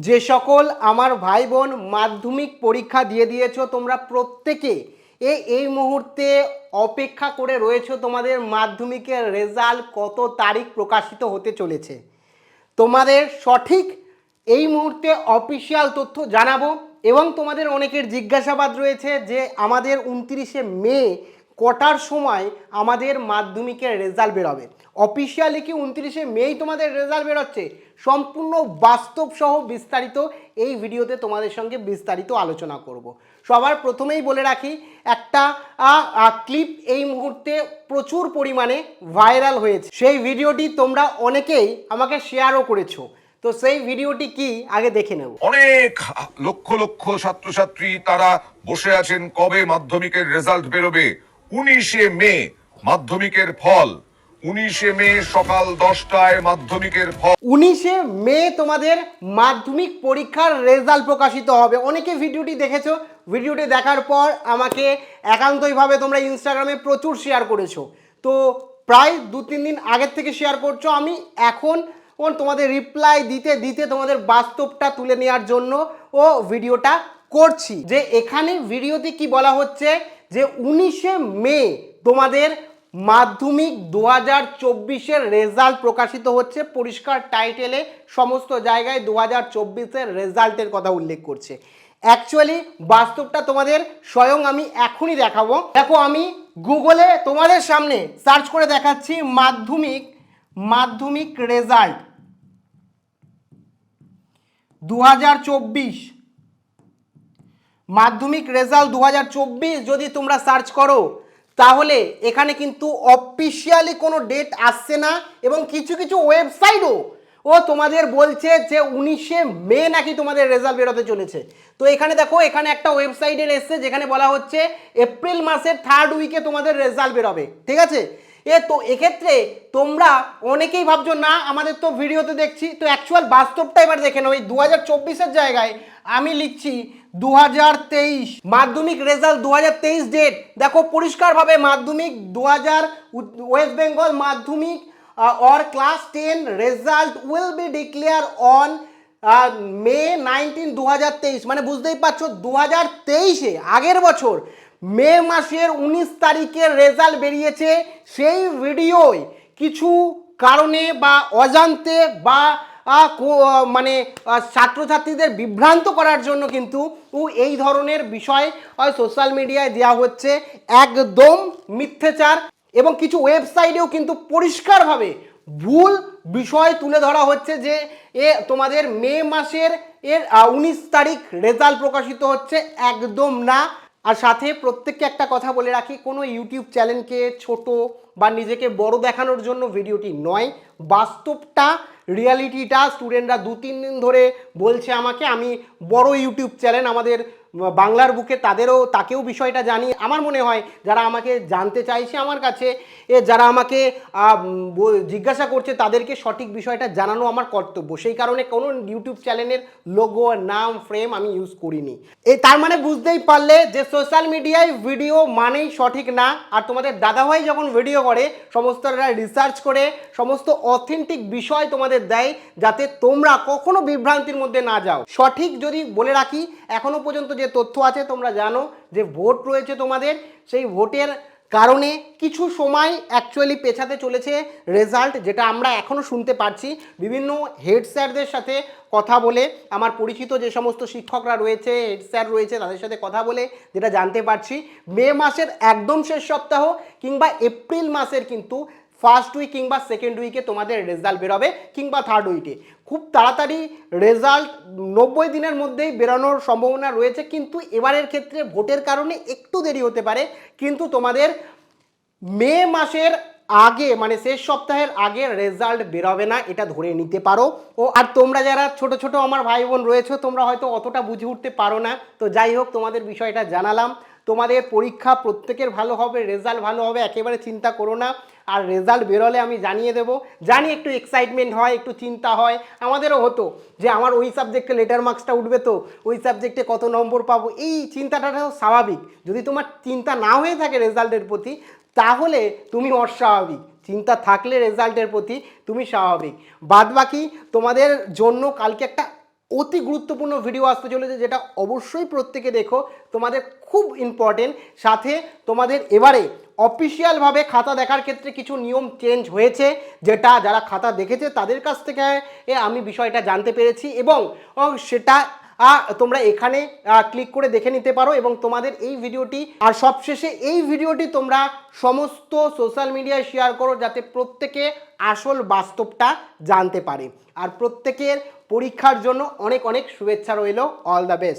যে সকল আমার ভাই বোন মাধ্যমিক পরীক্ষা দিয়ে দিয়েছ, তোমরা প্রত্যেকে এ, এই মুহূর্তে অপেক্ষা করে রয়েছো তোমাদের মাধ্যমিকের রেজাল্ট কত তারিখ প্রকাশিত হতে চলেছে। তোমাদের সঠিক এই মুহূর্তে অফিসিয়াল তথ্য জানাব এবং তোমাদের অনেকের জিজ্ঞাসাবাদ রয়েছে যে আমাদের উনত্রিশে মে কটার সময় আমাদের মাধ্যমিকের রেজাল্ট বেরোবে? অফিসিয়ালি কি উনত্রিশে মেই তোমাদের রেজাল্ট বেরোচ্ছে? সম্পূর্ণ বাস্তব সহ বিস্তারিত এই ভিডিওতে তোমাদের সঙ্গে বিস্তারিত আলোচনা করব। সবার প্রথমেই বলে রাখি, একটা ক্লিপ এই মুহূর্তে প্রচুর পরিমাণে ভাইরাল হয়েছে। সেই ভিডিওটি তোমরা অনেকেই আমাকে শেয়ারও করেছ। তো সেই ভিডিওটি কি? আগে দেখে নেব। অনেক লক্ষ লক্ষ ছাত্রছাত্রী তারা বসে আছেন কবে মাধ্যমিকের রেজাল্ট বেরোবে? উনিশে মে, মাধ্যমিকের ফল। উনিশে মে সকাল দশটায় মাধ্যমিকের ফল। উনিশে মে তোমাদের মাধ্যমিক পরীক্ষার রেজাল্ট প্রকাশিত হবে। অনেকে ভিডিওটি দেখেছ। ভিডিওটি দেখার পর আমাকে একান্তইভাবে তোমরা ইনস্টাগ্রামে প্রচুর শেয়ার করেছ। তো প্রায় দু তিন দিন আগের থেকে শেয়ার করছ। আমি এখন তোমাদের রিপ্লাই দিতে দিতে তোমাদের বাস্তবটা তুলে নেওয়ার জন্য ও ভিডিওটা করছি। যে এখানে ভিডিওতে কি বলা হচ্ছে যে উনিশে মে তোমাদের মাধ্যমিক দু হাজার চব্বিশের রেজাল্ট প্রকাশিত হচ্ছে, পরিষ্কার টাইটেলে সমস্ত জায়গায় দু হাজার চব্বিশের রেজাল্টের কথা উল্লেখ করছে। অ্যাকচুয়ালি বাস্তবটা তোমাদের স্বয়ং আমি এখনই দেখাবো। দেখো, আমি গুগলে তোমাদের সামনে সার্চ করে দেখাচ্ছি মাধ্যমিক মাধ্যমিক রেজাল্ট। দু হাজার চব্বিশ মাধ্যমিক রেজাল্ট দু হাজার চব্বিশ যদি তোমরা সার্চ করো, তাহলে এখানে কিন্তু অফিসিয়ালি কোনো ডেট আসছে না এবং কিছু কিছু ওয়েবসাইটও ও তোমাদের বলছে যে উনিশে মে নাকি তোমাদের রেজাল্ট বেরোতে চলেছে। তো এখানে দেখো, এখানে একটা ওয়েবসাইটের এসছে যেখানে বলা হচ্ছে এপ্রিল মাসের থার্ড উইকে তোমাদের রেজাল্ট বেরোবে। ঠিক আছে? এ তো এক্ষেত্রে তোমরা অনেকেই ভাবছ, না, আমাদের তো ভিডিওতে দেখছি। তো অ্যাকচুয়াল বাস্তবটা এবার দেখে নাও। এই দু হাজার চব্বিশের জায়গায় আমি লিখছি দু হাজার তেইশ, মাধ্যমিক রেজাল্ট দু হাজার তেইশ ডেট দেখো, পরিষ্কারভাবে মাধ্যমিক দু হাজার West Bengal Madhyamik or class ten result will be declare on May nineteen দু হাজার তেইশ। মানে বুঝতেই পারছ দু হাজার তেইশে আগের বছর মে মাসের উনিশ তারিখের রেজাল্ট বেরিয়েছে সেই ভিডিওয় কিছু কারণে বা অজান্তে বা মানে ছাত্রছাত্রীদের বিভ্রান্ত করার জন্য কিন্তু এই ধরনের বিষয় সোশ্যাল মিডিয়ায় দেওয়া হচ্ছে একদম মিথ্যেচার এবং কিছু ওয়েবসাইটেও কিন্তু পরিষ্কারভাবে ভুল বিষয় তুলে ধরা হচ্ছে যে, এ, তোমাদের মে মাসের এর উনিশ তারিখ রেজাল্ট প্রকাশিত হচ্ছে একদম না। আর সাথে প্রত্যেককে একটা কথা বলে রাখি, কোনো ইউটিউব চ্যানেলকে ছোট বা নিজেকে বড় দেখানোর জন্য ভিডিওটি নয়। বাস্তবটা, রিয়ালিটিটা স্টুডেন্টরা দু তিন দিন ধরে বলছে আমাকে, আমি বড় ইউটিউব চ্যানেল আমাদের বাংলার বুকে তাদেরও, তাকেও বিষয়টা জানি। আমার মনে হয় যারা আমাকে জানতে চাইছে আমার কাছে, এ যারা আমাকে জিজ্ঞাসা করছে তাদেরকে সঠিক বিষয়টা জানানো আমার কর্তব্য। সেই কারণে কোনো ইউটিউব চ্যানেলের লোগো নাম ফ্রেম আমি ইউজ করিনি। এই তার মানে বুঝতেই পারলে যে সোশ্যাল মিডিয়ায় ভিডিও মানেই সঠিক না। আর তোমাদের দাদাভাই যখন ভিডিও করে সমস্ত রিসার্চ করে, সমস্ত অথেন্টিক বিষয় তোমাদের দেয়, যাতে তোমরা কখনো বিভ্রান্তির মধ্যে না যাও। সঠিক যদি বলে রাখি, এখনও পর্যন্ত যে তথ্য আছে তোমরা জানো, যে ভোট রয়েছে তোমাদের, সেই ভোটের কারণে কিছু সময় অ্যাকচুয়ালি পেছাতে চলেছে রেজাল্ট যেটা আমরা এখনও শুনতে পারছি। বিভিন্ন হেড স্যারদের সাথে কথা বলে, আমার পরিচিত যে সমস্ত শিক্ষকরা রয়েছে হেড স্যার রয়েছে, তাদের সাথে কথা বলে যেটা জানতে পারছি। মে মাসের একদম শেষ সপ্তাহ কিংবা এপ্রিল মাসের কিন্তু ফার্স্ট উইক কিংবা সেকেন্ড উইকে তোমাদের রেজাল্ট বেরোবে কিংবা থার্ড উইকে খুব তাড়াতাড়ি রেজাল্ট নব্বই দিনের মধ্যেই বেরোনোর সম্ভাবনা রয়েছে, কিন্তু এবারের ক্ষেত্রে ভোটের কারণে একটু দেরি হতে পারে। কিন্তু তোমাদের মে মাসের আগে মানে শেষ সপ্তাহের আগে রেজাল্ট বেরোবে না, এটা ধরে নিতে পারো। ও, আর তোমরা যারা ছোট ছোট আমার ভাই বোন রয়েছে, তোমরা হয়তো অতটা বুঝে উঠতে পারো না। তো যাই হোক, তোমাদের বিষয়টা জানালাম। তোমাদের পরীক্ষা প্রত্যেকের ভালো হবে রেজাল্ট ভালো হবে, একেবারে চিন্তা করো না। আর রেজাল্ট বেরোলে আমি জানিয়ে দেবো। জানি একটু এক্সাইটমেন্ট হয়, একটু চিন্তা হয়। আমাদেরও হতো যে আমার ওই সাবজেক্টে লেটার মার্কসটা উঠবে তো, ওই সাবজেক্টে কত নম্বর পাবো। এই চিন্তাটা স্বাভাবিক। যদি তোমার চিন্তা না হয়ে থাকে রেজাল্টের প্রতি, তাহলে তুমি অস্বাভাবিক। চিন্তা থাকলে রেজাল্টের প্রতি তুমি স্বাভাবিক। বাদ বাকি তোমাদের জন্য কালকে একটা অতি গুরুত্বপূর্ণ ভিডিও আসতে চলেছে, যেটা অবশ্যই প্রত্যেকে দেখো। তোমাদের খুব ইম্পর্টেন্ট সাথে তোমাদের এবারে অফিসিয়ালভাবে খাতা দেখার ক্ষেত্রে কিছু নিয়ম চেঞ্জ হয়েছে যেটা যারা খাতা দেখেছে তাদের কাছ থেকে এ, আমি বিষয়টা জানতে পেরেছি এবং সেটা তোমরা এখানে ক্লিক করে দেখে নিতে পারো এবং তোমাদের এই ভিডিওটি আর সবশেষে এই ভিডিওটি তোমরা সমস্ত সোশ্যাল মিডিয়ায় শেয়ার করো যাতে প্রত্যেকে আসল বাস্তবটা জানতে পারে। আর প্রত্যেকের পরীক্ষার জন্য অনেক অনেক শুভেচ্ছা রইল। All the best